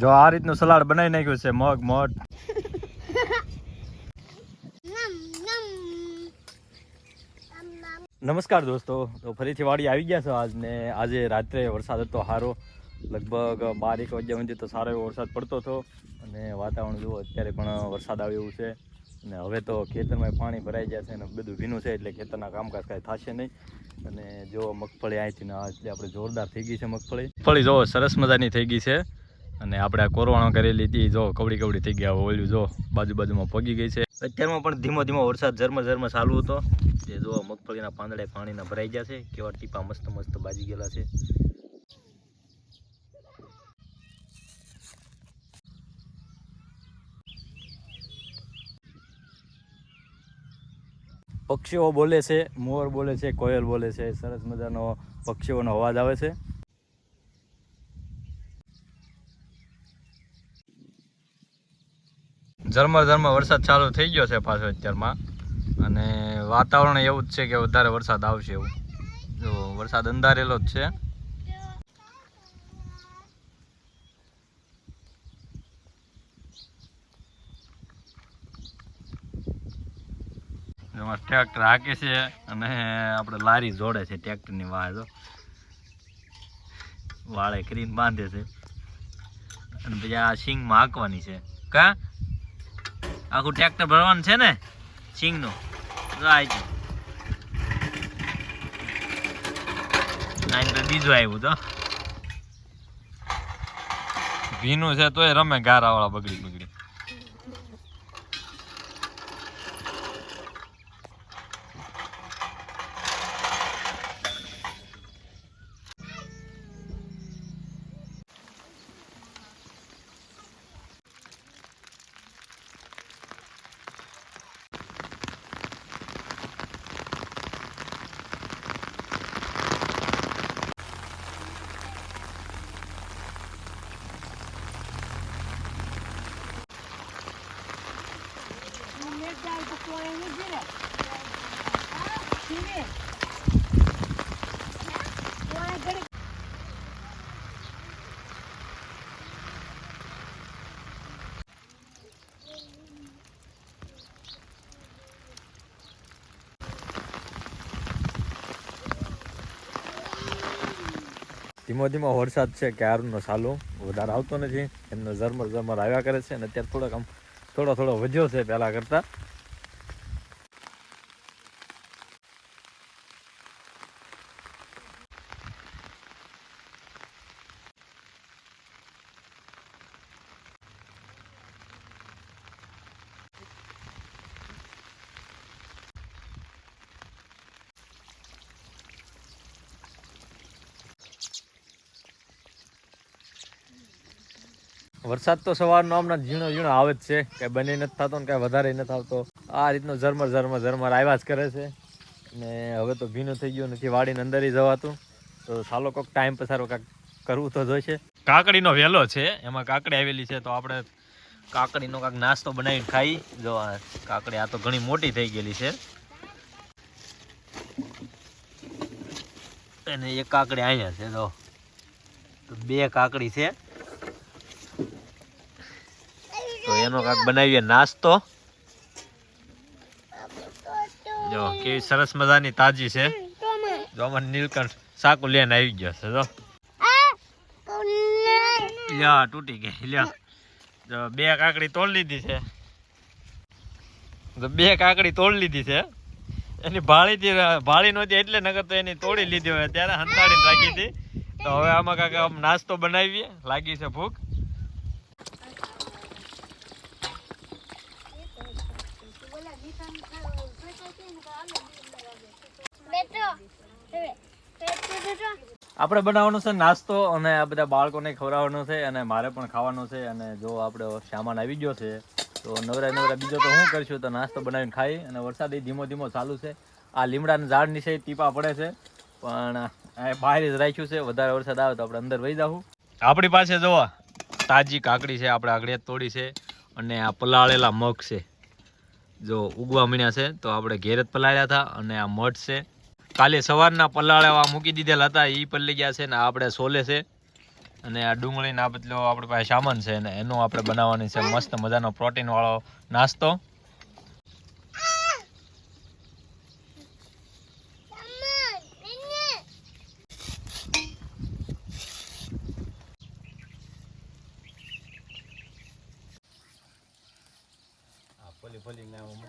જો આ રીતનું સલાડ બનાવી નાખ્યું છે, મગ, મઠ. નમસ્કાર દોસ્તો, તો ફરીથી વાડી આવી ગયા છો આજ ને આજે રાત્રે વરસાદ હતો સારો લગભગ બાર, એક વાગ્યા સુધી તો સારો એવો વરસાદ પડતો હતો. અને વાતાવરણ જુઓ, અત્યારે પણ વરસાદ આવ્યો એવું છે. અને હવે તો ખેતરમાં પાણી ભરાઈ ગયા છે અને બધું ભીનું છે, એટલે ખેતરના કામકાજ કાંઈ થશે નહીં. અને જો મગફળી અહીંથી એટલે આપણે જોરદાર થઈ ગઈ છે મગફળી. મગફળી જો સરસ મજાની થઈ ગઈ છે. અને આપણે આ કોરવાણો કરેલી હતી જો કવડી કવડી થઈ ગયા. ઓલ્યું જો બાજુ બાજુમાં પગી ગઈ છે. અત્યારમાં પણ ધીમો ધીમો વરસાદ ઝરમર ઝરમર ચાલુ હતો. જે જો મગફળીના પાંદડે પાણીના ભરાઈ ગયા છે. કેવા ટીપા મસ્ત મસ્ત બાજી ગયેલા છે. પક્ષીઓ બોલે છે મોર બોલે છે કોયલ બોલે છે. સરસ મજાનો પક્ષીઓનો અવાજ આવે છે. ઝરમર ઝરમર વરસાદ ચાલુ થઈ ગયો છે પાછો અત્યારમાં. અને વાતાવરણ એવું જ છે કે વધારે વરસાદ આવશે એવું. જો, વરસાદ અંધારેલો જ છે. એમાં ટ્રેક્ટર હાકે છે અને આપણે લારી જોડે છે ટ્રેક્ટરની વાળ તો વાળે કરીને બાંધે છે. અને પછી આ સિંગમાં હાંકવાની છે. કા? આખું ટ્રેક્ટર ભરવાનું છે ને? સિંગનું. નાઈન તો બીજું આવ્યું તો. ભીનું છે તોય રમે ગારા વાળા બગડી બગડી. ધીમો ધીમો વરસાદ છે, ક્યારનો ચાલુ વધારે આવતો નથી. એમનો ઝરમર ઝરમર આવ્યા કરે છે અને અત્યારે થોડોક આમ થોડો થોડો વધ્યો છે પહેલાં કરતાં. વરસાદ તો સવારનો હમણાં ઝીણો ઝીણો આવે જ છે. કાંઈ બને નથી થતો ને કાંઈ વધારે નથી આવતો. આ રીતનો ઝરમર ઝરમર ઝરમર આવ્યા જ કરે છે. ને હવે તો ભીનું થઈ ગયું નથી. વાડીને અંદર જવાતું. તો સાલો કોઈક ટાઈમ પસાર કાંઈક કરવું તો જોઈશે. કાકડીનો વેલો છે. એમાં કાકડી આવેલી છે તો આપણે કાકડીનો કાંઈક નાસ્તો બનાવીને ખાઈ. જો આ કાકડી આ તો ઘણી મોટી થઈ ગયેલી છે. અને એક કાકડી અહીંયા છે, જો. તો બે કાકડી છે તો એનો કાંક બનાવીએ નાસ્તો. જો કેવી સરસ મજાની તાજી છે. જો અમારે નીલકંઠ સાકુ લઈને આવી ગયો છે જો. લ્યા તૂટી ગઈ લ્યા. જો બે કાકડી તોડ લીધી છે. તો બે કાકડી તોડ લીધી છે. એની ભાળીથી ભાળી નહોતી એટલે નગર તો એની તોડી લીધી હોય. ત્યારે હંતાડીને રાખી હતી. તો હવે આમાં કાંઈક આમ નાસ્તો બનાવીએ. લાગી છે ભૂખ. આપણે બનાવવાનો છે નાસ્તો અને આ બધા બાળકોને ખવડાવવાનો છે અને મારે પણ ખાવાનો છે અને જો આપણે સામાન આવી ગયો છે, તો નવરા નવરા બીજો તો શું કરશું, તો નાસ્તો બનાવીને ખાઈ અને વરસાદ ધીમો ધીમો ચાલુ છે. આ લીમડાના ઝાડ નીચે ટીપા પડે છે, પણ બહાર જ રાખ્યું છે, વધારે વરસાદ આવે તો આપણે અંદર વહી જાવું આપણી પાસે જોવા તાજી કાકડી છે, આપણે આગળ તોડી છે અને આ પલાળેલા મગ છે. જો ઉગવા મીણ્યા છે, તો આપણે ઘેર જ પલાળ્યા હતા અને આ મઠ છે. કાલે સવારના પલાળેવા મૂકી દીધેલા હતા એ પલ્લી ગયા છે ને આપણે સોલે છે. અને આ ડુંગળીના બદલો આપણી પાસે સામાન છે અને એનું આપણે બનાવવાની છે, મસ્ત મજાનો પ્રોટીનવાળો નાસ્તો. ફોલી ફોલી ને મૂકી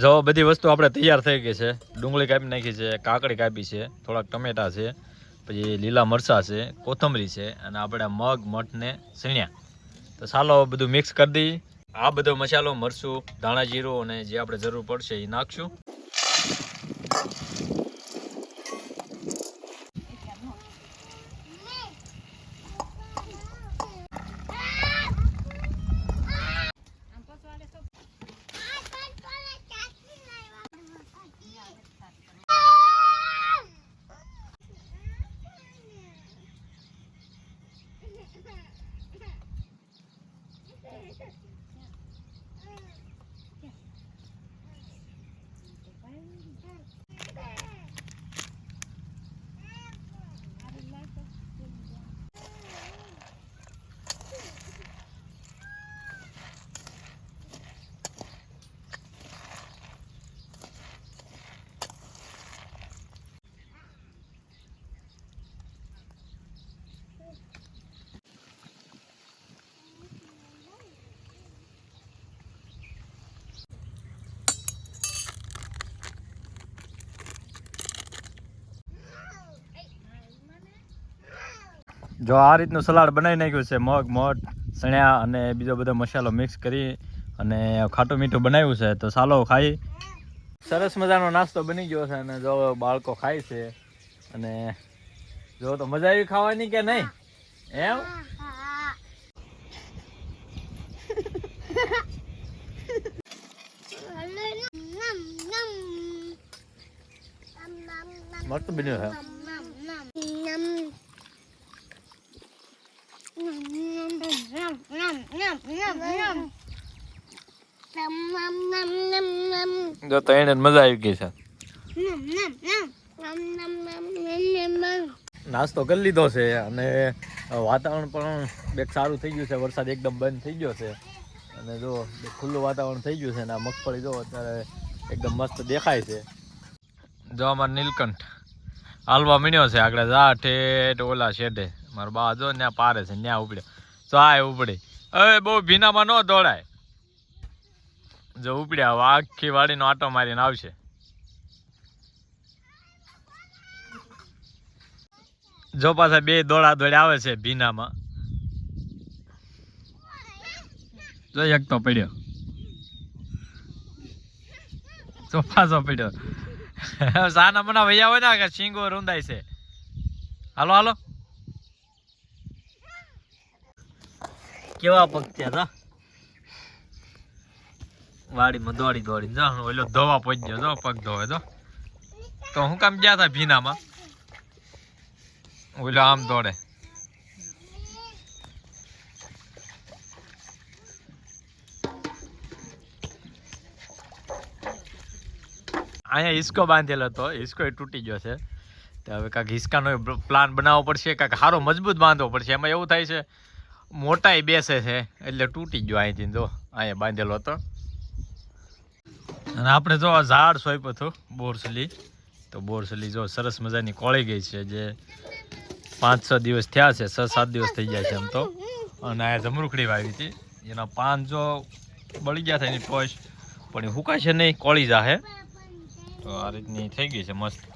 જો, બધી વસ્તુ આપણે તૈયાર થઈ ગઈ છે. ડુંગળી કાપી નાખી છે, કાકડી કાપી છે, થોડાક ટમેટા છે, પછી લીલા મરચાં છે, કોથમરી છે, અને આપણે મગ મઠને સીણ્યા તો ચાલો બધું મિક્સ કરી દઈ આ બધો મસાલો, મરચું, ધાણા જીરું અને જે આપણે જરૂર પડશે એ નાખશું. જો આ રીતનું સલાડ બનાવી નાખ્યું છે મગ મઠ ચણ્યા અને બીજો બધો મસાલો મિક્સ કરી અને ખાટું મીઠું બનાવ્યું છે તો સાલો ખાઈ. સરસ મજાનો નાસ્તો બની ગયો છે અને જો બાળકો ખાય છે અને જો તો મજા આવી ખાવાની કે નહીં? એમ? મસ્ત બન્યું છે. જો તો એને મજા આવી ગઈ છે. નાસ્તો કરી લીધો છે અને વાતાવરણ પણ બેક સારું થઈ ગયું છે. વરસાદ એકદમ બંધ થઈ ગયો છે. અને જો ખુલ્લું વાતાવરણ થઈ ગયું છે અને મગફળી જો અત્યારે એકદમ મસ્ત દેખાય છે. જો અમારે નીલકંઠ હાલવા મીણ્યો છે. આગળ જા, ઠેઠ, ઓલા શેઢે. મારો બા જો ત્યાં પારે છે ત્યાં ઉપડે. તો આ ઉપડી. હવે બહુ ભીનામાં ન દોડાય. જો ઉપડ્યા હવે આખી વાડીનો આટો મારીને આવશે. જો પાછા બે દોડા દોડ આવે છે ભીનામાં. જો એક તો પડ્યો. તો પાછો પડ્યો. સાના મના વૈયા હોય ને કે શીંગો રૂંદાય છે. હાલો હાલો. કેવા પગથિયા હતા? વાડીમાં દોડી દોડી જો, ઓલો ધોવા પહોંચ્યો જો પગ ધોવે તો. તો હું કામ ગયા હતા ભીનામાં? ઓલો આમ દોડે. અહીંયા હિસકો બાંધેલો હતો, હિસકો તૂટી ગયો છે. તો હવે કાંઈક હિસકાનો પ્લાન બનાવવો પડશે કાંઈક સારો મજબૂત બાંધવો પડશે. એમાં એવું થાય છે મોટાઈ બેસે છે, એટલે તૂટી ગયો અહીંથી, જો, અહીંયા બાંધેલો હતો. અને આપણે જો ઝાડ સોંપ્યું હતું, બોરસલી. તો બોરસલી જો સરસ મજાની કોળી ગઈ છે, જે પાંચ છ દિવસ થયા છે, છ, સાત દિવસ થઈ ગયા છે એમ તો. અને આ જમરૂખડી વાવી હતી. એના પાન જો બળી ગયા થાય એની ટોચ પણ એ હુકાશે નહીં, કોળી જાહે. તો આ રીતની થઈ ગઈ છે, મસ્ત.